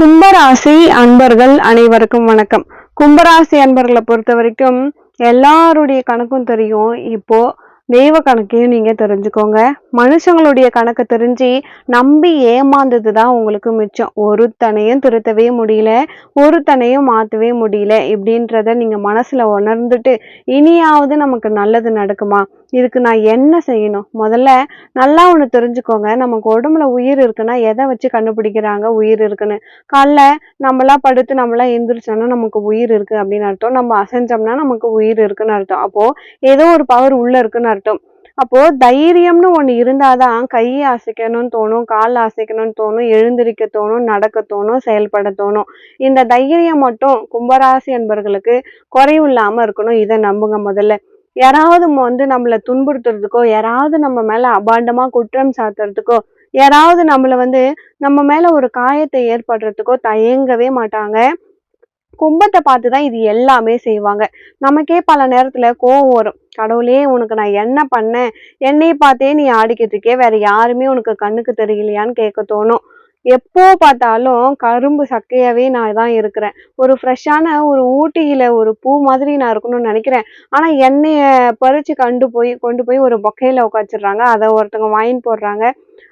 கும்பராசி அன்பர்கள் அனைவருக்கும் வணக்கம். கும்பராசி அன்பர்களை பொறுத்த வரைக்கும் எல்லாருடைய கணக்கும் தெரியும். இப்போ தெய்வ கணக்கையும் நீங்க தெரிஞ்சுக்கோங்க. மனுஷங்களுடைய கணக்கு தெரிஞ்சு நம்பி ஏமாந்தது தான் உங்களுக்கு மிச்சம். ஒருத்தனையும் திருத்தவே முடியல ஒருத்தனையும் மாற்றவே முடியல இப்படின்றத நீங்கள் மனசில் உணர்ந்துட்டு இனியாவது நமக்கு நல்லது நடக்குமா? இதுக்கு நான் என்ன செய்யணும்? முதல்ல நல்லா ஒன்று தெரிஞ்சுக்கோங்க. நமக்கு உடம்புல உயிர் இருக்குன்னா எதை வச்சு கண்டுபிடிக்கிறாங்க உயிர் இருக்குன்னு? காலைல நம்மளா படுத்து நம்மளா எந்திரிச்சோம்னா நமக்கு உயிர் இருக்குது அப்படின்னு அர்த்தம். நம்ம அசைஞ்சோம்னா நமக்கு உயிர் இருக்குன்னு அர்த்தம். அப்போது ஏதோ ஒரு பவர் உள்ளே இருக்குன்னு அர்த்தம். அப்போ தைரியம்னு ஒண்ணு இருந்தாதான் கையை அசைக்கணும்னு தோணும் கால் அசைக்கணும்னு தோணும் எழுந்திருக்க தோணும் நடக்க தோணும் செயல்பட தோணும். இந்த தைரியம் மட்டும் கும்பராசி என்பர்களுக்கு குறைவு இல்லாம இருக்கணும். இதை நம்புங்க முதல்ல. யாராவது வந்து நம்மளை துன்புறுத்துறதுக்கோ யாராவது நம்ம மேல அபாண்டமா குற்றம் சாத்துறதுக்கோ யாராவது நம்மள வந்து நம்ம மேல ஒரு காயத்தை ஏற்படுறதுக்கோ தயங்கவே மாட்டாங்க. கும்பத்தை பார்த்து தான் இது எல்லாமே செய்வாங்க. நமக்கே பல நேரத்தில் கோவம் வரும். கடவுளே உனக்கு நான் என்ன பண்ணேன்? என்னை பார்த்தே நீ ஆடிக்கிட்டு இருக்கே. வேற யாருமே உனக்கு கண்ணுக்கு தெரியலையான்னு கேட்க தோணும். எப்போ பார்த்தாலும் கரும்பு சக்கையாவே நான் தான் இருக்கிறேன். ஒரு ஃப்ரெஷ்ஷான ஒரு ஊட்டியில ஒரு பூ மாதிரி நான் இருக்கணும்னு நினைக்கிறேன். ஆனா என்னைய பறிச்சு கண்டு போய் கொண்டு போய் ஒரு பொக்கையில உட்காச்சிடுறாங்க அதை ஒருத்தவங்க வாங்கி போடுறாங்க.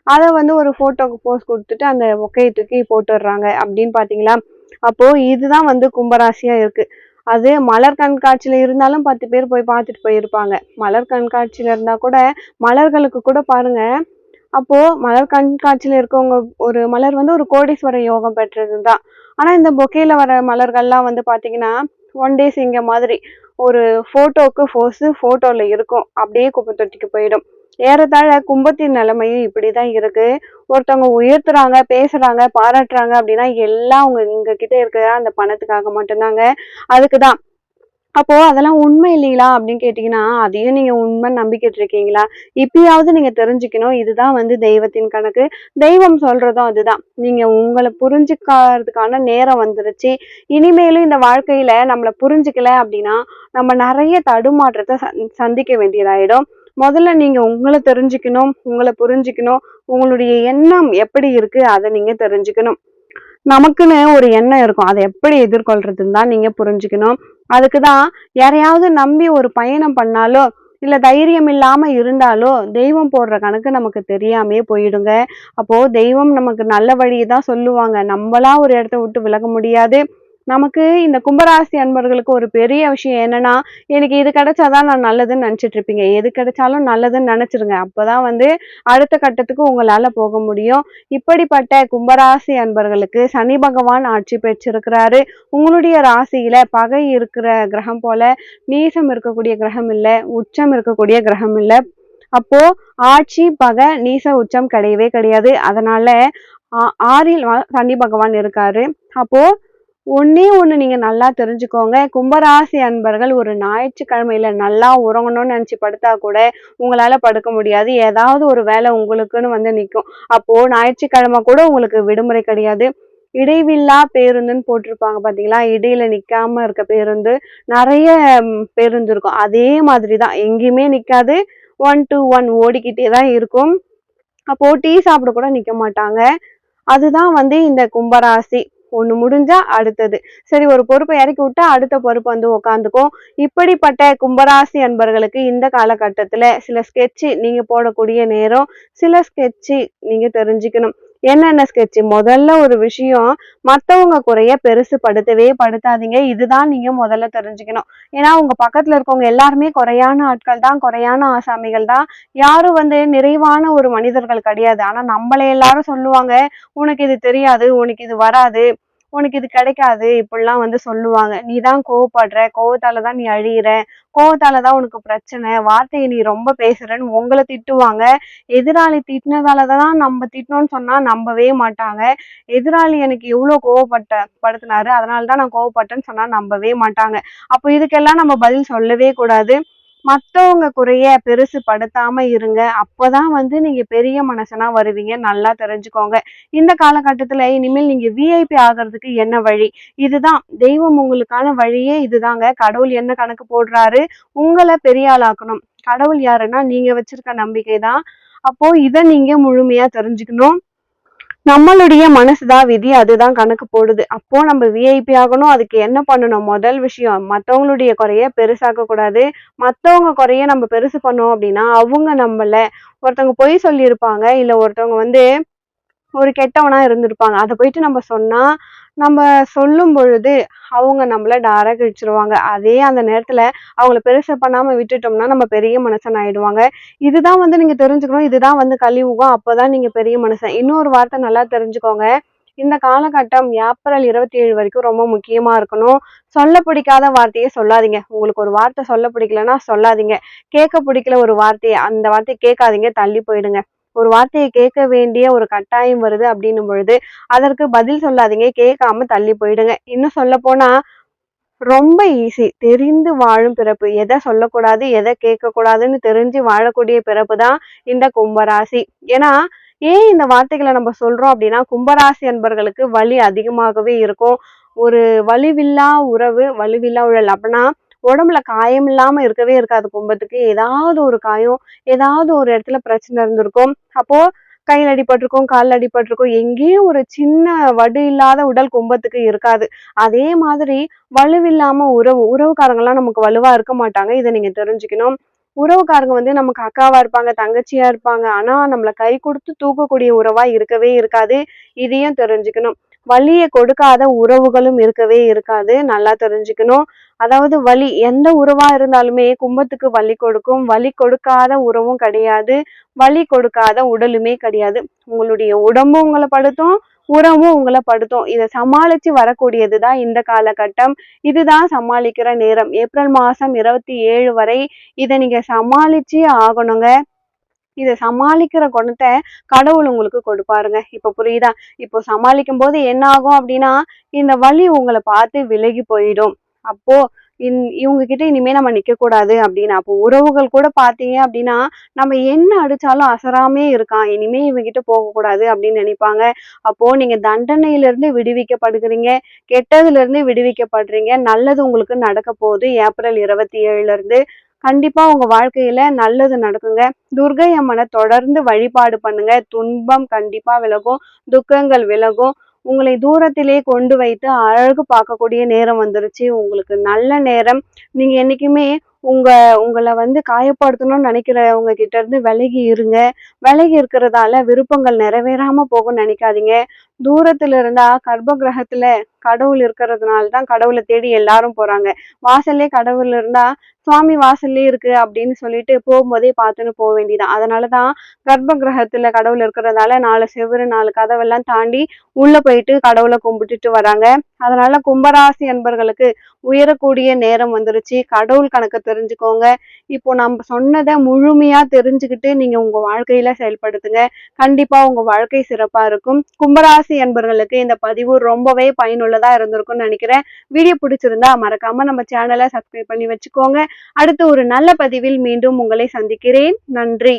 அதை வந்து ஒரு ஃபோட்டோக்கு போஸ் கொடுத்துட்டு அந்த பொக்கையை தூக்கி போட்டுடுறாங்க. அப்படின்னு பார்த்தீங்களா? அப்போ இதுதான் வந்து கும்பராசியா இருக்கு. அது மலர் கண்காட்சியில் இருந்தாலும் பத்து பேர் போய் பார்த்துட்டு போயிருப்பாங்க. மலர் கண்காட்சியில் இருந்தால் கூட மலர்களுக்கு கூட பாருங்க. அப்போது மலர் கண்காட்சியில் இருக்கவங்க ஒரு மலர் வந்து ஒரு கோடீஸ்வர யோகம் பெற்றது தான் ஆனால் இந்த பொக்கையில் வர மலர்கள்லாம் வந்து பார்த்தீங்கன்னா ஒன் டேஸ் இங்கே மாதிரி ஒரு ஃபோட்டோவுக்கு ஃபோர்ஸு ஃபோட்டோவில் இருக்கும். அப்படியே குப்பை தொட்டிக்கு போயிடும். ஏறத்தாழ கும்பத்தின் நிலைமையும் இப்படிதான் இருக்கு. ஒருத்தவங்க உயர்த்துறாங்க பேசுறாங்க பாராட்டுறாங்க அப்படின்னா எல்லாம் அவங்க இங்க கிட்ட இருக்கிற அந்த பணத்துக்காக மட்டும்தாங்க. அதுக்குதான். அப்போ அதெல்லாம் உண்மை இல்லைங்களா அப்படின்னு கேட்டீங்கன்னா அதையும் நீங்க உண்மை நம்பிக்கிட்டு இருக்கீங்களா? இப்பயாவது நீங்க தெரிஞ்சுக்கணும் இதுதான் வந்து தெய்வத்தின் கணக்கு. தெய்வம் சொல்றதும் அதுதான். நீங்க உங்களை புரிஞ்சுக்கிறதுக்கான நேரம் வந்துருச்சு. இனிமேலும் இந்த வாழ்க்கையில நம்மளை புரிஞ்சுக்கல அப்படின்னா நம்ம நிறைய தடுமாற்றத்தை சந்- சந்திக்க வேண்டியதாயிடும். முதல்ல நீங்கள் உங்களை தெரிஞ்சுக்கணும் உங்களை புரிஞ்சுக்கணும் உங்களுடைய எண்ணம் எப்படி இருக்கு அதை நீங்கள் தெரிஞ்சுக்கணும். நமக்குன்னு ஒரு எண்ணம் இருக்கும். அதை எப்படி எதிர்கொள்றதுன்னு தான் நீங்கள் புரிஞ்சுக்கணும். அதுக்கு தான் யாரையாவது நம்பி ஒரு பயணம் பண்ணாலோ இல்லை தைரியம் இல்லாமல் இருந்தாலோ தெய்வம் போடுற கணக்கு நமக்கு தெரியாமே போயிடுங்க. அப்போது தெய்வம் நமக்கு நல்ல வழியை தான் சொல்லுவாங்க. நம்மளா ஒரு இடத்த விட்டு விலக முடியாது. நமக்கு இந்த கும்பராசி அன்பர்களுக்கு ஒரு பெரிய விஷயம் என்னன்னா எனக்கு இது கிடைச்சாதான் நான் நல்லதுன்னு நினைச்சிட்டு இருப்பீங்க. எது கிடைச்சாலும் நல்லதுன்னு நினைச்சிருங்க. அப்பதான் வந்து அடுத்த கட்டத்துக்கு உங்களால போக முடியும். இப்படிப்பட்ட கும்பராசி அன்பர்களுக்கு சனி பகவான் ஆட்சி பெற்றிருக்கிறாரு. உங்களுடைய ராசியில பகை இருக்கிற கிரகம் போல நீசம் இருக்கக்கூடிய கிரகம் இல்லை உச்சம் இருக்கக்கூடிய கிரகம் இல்லை. அப்போ ஆட்சி பகை நீச உச்சம் கிடையவே கிடையாது. அதனால ஆ- ஆறில் சனி பகவான் இருக்காரு. அப்போ ஒன்னே ஒண்ணு நீங்க நல்லா தெரிஞ்சுக்கோங்க. கும்பராசி அன்பர்கள் ஒரு ஞாயிற்றுக்கிழமையில நல்லா உறங்கணும்னு நினைச்சு படுத்தா கூட உங்களால படுக்க முடியாது. ஏதாவது ஒரு வேலை உங்களுக்குன்னு வந்து நிற்கும் அப்போ ஞாயிற்றுக்கிழமை கூட உங்களுக்கு விடுமுறை கிடையாது. இடைவில்லா பேருந்துன்னு போட்டிருப்பாங்க பாத்தீங்களா? இடையில நிக்காம இருக்க பேருந்து நிறைய பேருந்து இருக்கும். அதே மாதிரிதான். எங்கேயுமே நிக்காது. ஒன் டு ஒன் ஓடிக்கிட்டே தான் இருக்கும். அப்போ டீ சாப்பிட கூட நிக்க மாட்டாங்க. அதுதான் வந்து இந்த கும்பராசி. ஒன்று முடிஞ்சா அடுத்தது. சரி ஒரு பொறுப்பை இறக்கி விட்டா அடுத்த பொறுப்பு வந்து உக்காந்துக்கும். இப்படிப்பட்ட கும்பராசி அன்பர்களுக்கு இந்த காலகட்டத்தில் சில ஸ்கெட்சு நீங்கள் போடக்கூடிய நேரம் சில ஸ்கெட்சு நீங்கள் தெரிஞ்சுக்கணும். என்னென்ன ஸ்கெட்ச் முதல்ல ஒரு விஷயம் மற்றவங்க குறைய பெருசு படுத்தவே படுத்தாதீங்க. இதுதான் நீங்க முதல்ல தெரிஞ்சுக்கணும். ஏன்னா உங்க பக்கத்துல இருக்கவங்க எல்லாருமே குறையான ஆட்கள் தான் குறையான ஆசாமிகள் தான். யாரும் வந்து நிறைவான ஒரு மனிதர்கள் கிடையாது. ஆனா நம்மள எல்லாரும் சொல்லுவாங்க உனக்கு இது தெரியாது உனக்கு இது வராது. உனக்கு இது கிடைக்காது இப்படிலாம் வந்து சொல்லுவாங்க. நீ தான் கோவப்படுற கோவத்தால தான் நீ அழியிற கோவத்தால தான் உனக்கு பிரச்சனை வார்த்தையை நீ ரொம்ப பேசுறன்னு உங்களை திட்டுவாங்க. எதிராளி திட்டினதால தான் நம்ம திட்டினோம்னு சொன்னா நம்பவே மாட்டாங்க. எதிராளி எனக்கு இவ்வளோ கோவப்பட்ட படுத்தினாரு அதனால தான் நான் கோவப்பட்டேன்னு சொன்னா நம்பவே மாட்டாங்க. அப்போ இதுக்கெல்லாம் நம்ம பதில் சொல்லவே கூடாது. மற்றவங்க குறைய பெருசு படுத்தாம இருங்க. அப்போதான் வந்து நீங்க பெரிய மனுஷனா வருவீங்க. நல்லா தெரிஞ்சுக்கோங்க. இந்த காலகட்டத்துல இனிமேல் நீங்க விஐபி ஆகிறதுக்கு என்ன வழி? இதுதான். தெய்வம் உங்களுக்கான வழியே இதுதாங்க. கடவுள் என்ன கணக்கு போடுறாரு? உங்களை பெரிய ஆளாக்கணும். கடவுள் யாருன்னா நீங்க வச்சிருக்க நம்பிக்கை தான் அப்போ இதை நீங்க முழுமையா தெரிஞ்சுக்கணும். நம்மளுடைய மனசுதான் விதி அதுதான் கணக்கு போடுது. அப்போ நம்ம விஐபி ஆகணும் அதுக்கு என்ன பண்ணணும்? முதல் விஷயம் மத்தவங்களுடைய குறைய பெருசாக்க கூடாது மத்தவங்க குறைய நம்ம பெருசு பண்ணோம் அப்படின்னா அவங்க நம்மள ஒருத்தவங்க பொய் சொல்லியிருப்பாங்க இல்ல ஒருத்தவங்க வந்து ஒரு கெட்டவனா இருந்திருப்பாங்க. அதை போயிட்டு நம்ம சொன்னா நம்ம சொல்லும் பொழுது அவங்க நம்மளை டாரா கிழிச்சிருவாங்க. அதே அந்த நேரத்தில் அவங்கள பெருசு பண்ணாமல் விட்டுட்டோம்னா நம்ம பெரிய மனுஷன் ஆயிடுவாங்க. இதுதான் வந்து நீங்கள் தெரிஞ்சுக்கணும். இதுதான் வந்து கலியுகம் அப்பதான் நீங்கள் பெரிய மனுஷன். இன்னொரு வார்த்தை நல்லா தெரிஞ்சுக்கோங்க. இந்த காலகட்டம் ஏப்ரல் இருபத்தி ஏழு வரைக்கும் ரொம்ப முக்கியமா இருக்கணும். சொல்ல பிடிக்காத வார்த்தையே சொல்லாதீங்க. உங்களுக்கு ஒரு வார்த்தை சொல்ல பிடிக்கலன்னா சொல்லாதீங்க. கேட்க பிடிக்கல ஒரு வார்த்தையை அந்த வார்த்தையை கேட்காதீங்க. தள்ளி போயிடுங்க. ஒரு வார்த்தையை கேட்க வேண்டிய ஒரு கட்டாயம் வருது அப்படின்னும் பொழுது அதற்கு பதில் சொல்லாதீங்க கேட்காம தள்ளி போயிடுங்க. இன்னும் சொல்ல போனா ரொம்ப ஈஸி தெரிந்து வாழும் பிறப்பு. எதை சொல்லக்கூடாது எதை கேட்கக்கூடாதுன்னு தெரிஞ்சு வாழக்கூடிய பிறப்பு தான் இந்த கும்பராசி. ஏன்னா ஏன் இந்த வார்த்தைகளை நம்ம சொல்றோம் அப்படின்னா கும்பராசி அன்பர்களுக்கு வலி அதிகமாகவே இருக்கும். ஒரு வலுவில்லா உறவு வலுவில்லா உழல் அப்படின்னா உடம்புல காயம் இல்லாம இருக்கவே இருக்காது கும்பத்துக்கு. ஏதாவது ஒரு காயம் ஏதாவது ஒரு இடத்துல பிரச்சனை இருந்திருக்கும். அப்போ கையில் அடிபட்டிருக்கும் காலில் அடிபட்டிருக்கும் எங்கேயும் ஒரு சின்ன வடு இல்லாத உடல் கும்பத்துக்கு இருக்காது. அதே மாதிரி வலுவில்லாம உறவு உறவுக்காரங்கெல்லாம் நமக்கு வலுவா இருக்க மாட்டாங்க. இதை நீங்க தெரிஞ்சுக்கணும். உறவுக்காரங்க வந்து நமக்கு அக்காவா இருப்பாங்க தங்கச்சியா இருப்பாங்க. ஆனா நம்மள கை கொடுத்து தூக்கக்கூடிய உறவா இருக்கவே இருக்காது. இதையும் தெரிஞ்சுக்கணும். வலியை கொடுக்காத உறவுகளும் இருக்கவே இருக்காது. நல்லா தெரிஞ்சுக்கணும். அதாவது வலி எந்த உறவா இருந்தாலுமே கும்பத்துக்கு வலி கொடுக்கும். வலி கொடுக்காத உறவும் கிடையாது. வலி கொடுக்காத உடலுமே கிடையாது. உங்களுடைய உடம்பும் உங்களை படுத்தும் உறவும் உங்களை படுத்தும். இதை சமாளிச்சு வரக்கூடியதுதான் இந்த காலகட்டம். இதுதான் சமாளிக்கிற நேரம். ஏப்ரல் மாசம் இருபத்தி ஏழு வரை இதை நீங்க சமாளிச்சு ஆகணுங்க. இதை சமாளிக்கிற குணத்தை கடவுள் உங்களுக்கு கொடுப்பாருங்க. இப்போ புரியுதா? இப்போ சமாளிக்கும் போது என்ன ஆகும் அப்படின்னா இந்த வலி உங்களை பார்த்து விலகி போயிடும். அப்போ இன் இவங்க கிட்ட இனிமே நம்ம நிக்க கூடாது அப்படின்னு. அப்போ உறவுகள் கூட பாத்தீங்க அப்படின்னா நம்ம என்ன அடிச்சாலும் அசராமே இருக்கான். இனிமே இவங்க கிட்ட போக கூடாது அப்படின்னு நினைப்பாங்க. அப்போ நீங்க தண்டனையில இருந்து விடுவிக்கப்படுகிறீங்க. கெட்டதுல இருந்து விடுவிக்கப்படுறீங்க. நல்லது உங்களுக்கு நடக்க போகுது. ஏப்ரல் இருபத்தி ஏழுல இருந்து கண்டிப்பா உங்க வாழ்க்கையில நல்லது நடக்குங்க. துர்கை அம்மனை தொடர்ந்து வழிபாடு பண்ணுங்க. துன்பம் கண்டிப்பா விலகும். துக்கங்கள் விலகும். உங்களை தூரத்திலே கொண்டு வைத்து அழகு பார்க்கக்கூடிய நேரம் வந்துருச்சு. உங்களுக்கு நல்ல நேரம். நீங்க என்னைக்குமே உங்க உங்களை வந்து காயப்படுத்தணும்னு நினைக்கிறவங்க கிட்ட இருந்து விலகி இருங்க. விலகி இருக்கிறதால விருப்பங்கள் நிறைவேறாம போகும்னு நினைக்காதீங்க. தூரத்துல இருந்தா கர்ப்ப கிரகத்துல கடவுள் இருக்கிறதுனால தான் கடவுளை தேடி எல்லாரும் போறாங்க. வாசல்லே கடவுள் இருந்தா சுவாமி வாசல்லே இருக்கு அப்படின்னு சொல்லிட்டு போகும்போதே பார்த்துன்னு போக வேண்டியதான் அதனாலதான் கர்ப்ப கிரகத்துல கடவுள் இருக்கிறதால நாலு செவ்வறு நாலு கதவெல்லாம் தாண்டி உள்ள போயிட்டு கடவுளை கும்பிட்டுட்டு வராங்க. அதனால கும்பராசி அன்பர்களுக்கு உயரக்கூடிய நேரம் வந்துருச்சு. கடவுள் கணக்கு தெரிஞ்சுக்கோங்க. இப்போ நம்ம சொன்னதை முழுமையா தெரிஞ்சுக்கிட்டு நீங்க உங்க வாழ்க்கையில செயல்படுத்துங்க. கண்டிப்பா உங்க வாழ்க்கை சிறப்பா இருக்கும். கும்பராசி அன்பர்களுக்கு இந்த பதிவு ரொம்பவே பயனுள்ளதா இருந்திருக்கும்னு நினைக்கிறேன். வீடியோ பிடிச்சிருந்தா மறக்காம நம்ம சேனலை சப்ஸ்கிரைப் பண்ணி வச்சுக்கோங்க. அடுத்து ஒரு நல்ல பதிவில் மீண்டும் உங்களை சந்திக்கிறேன். நன்றி.